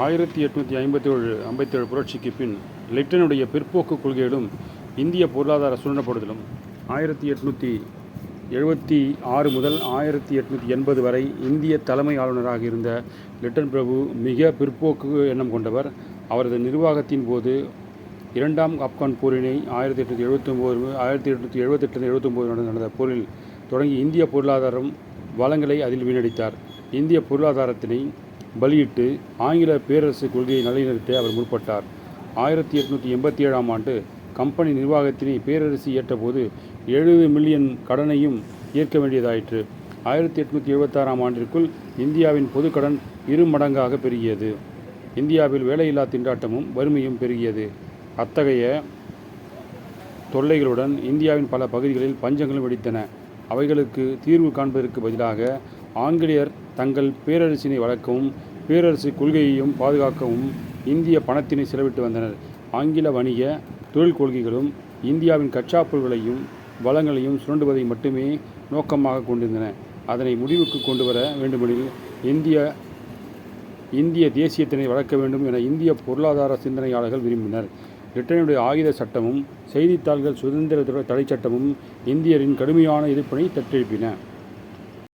ஆயிரத்தி எட்நூற்றி ஐம்பத்தேழு ஐம்பத்தேழு புரட்சிக்கு பின் லிட்டனுடைய பிற்போக்கு கொள்கைகளும் இந்திய பொருளாதார சுரண்டப்படுதலும் ஆயிரத்தி எட்நூற்றி எழுபத்தி ஆறு முதல் ஆயிரத்தி எட்நூற்றி எண்பது வரை இந்திய தலைமை ஆளுநராக இருந்த லிட்டன் பிரபு மிக பிற்போக்கு எண்ணம் கொண்டவர். அவரது நிர்வாகத்தின் போது இரண்டாம் ஆப்கான் போரினை ஆயிரத்தி எட்நூற்றி எழுபத்தொம்போது ஆயிரத்தி எட்நூற்றி எழுபத்தெட்டு எழுபத்தொம்போது நடந்த போரில் தொடங்கி இந்திய பொருளாதாரம் வளங்களை அதில் வீணடித்தார். இந்திய பொருளாதாரத்தினை பலியிட்டு ஆங்கில பேரரசு கொள்கையை நிலைநிறுத்த அவர் முற்பட்டார். ஆயிரத்தி எட்நூற்றி எண்பத்தி ஏழாம் ஆண்டு கம்பெனி நிர்வாகத்தினை பேரரசு ஏற்றபோது எழுபது மில்லியன் கடனையும் ஏற்க வேண்டியதாயிற்று. ஆயிரத்தி எட்நூற்றி எழுபத்தாறாம் ஆண்டிற்குள் இந்தியாவின் பொதுக்கடன் இரு மடங்காக பெருகியது. இந்தியாவில் வேலையில்லா திண்டாட்டமும் வறுமையும் பெருகியது. அத்தகைய தொல்லைகளுடன் இந்தியாவின் பல பகுதிகளில் பஞ்சங்களும் வெடித்தன. அவைகளுக்கு தீர்வு காண்பதற்கு பதிலாக ஆங்கிலேயர் தங்கள் பேரரசினை வளர்க்கவும் பேரரசு கொள்கையையும் பாதுகாக்கவும் இந்திய பணத்தினை செலவிட்டு வந்தனர். ஆங்கில வணிக தொழில் கொள்கைகளும் இந்தியாவின் கச்சா பொருள்களையும் வளங்களையும் சுரண்டுவதை மட்டுமே நோக்கமாக கொண்டிருந்தன. அதனை முடிவுக்கு கொண்டு வர வேண்டுமெனில் இந்திய இந்திய தேசியத்தினை வளர்க்க வேண்டும் என இந்திய பொருளாதார சிந்தனையாளர்கள் விரும்பினர். பிரிட்டனுடைய ஆயுத சட்டமும் செய்தித்தாள்கள் சுதந்திர தடை சட்டமும் இந்தியரின் கடுமையான எதிர்ப்பினை தட்டெழுப்பின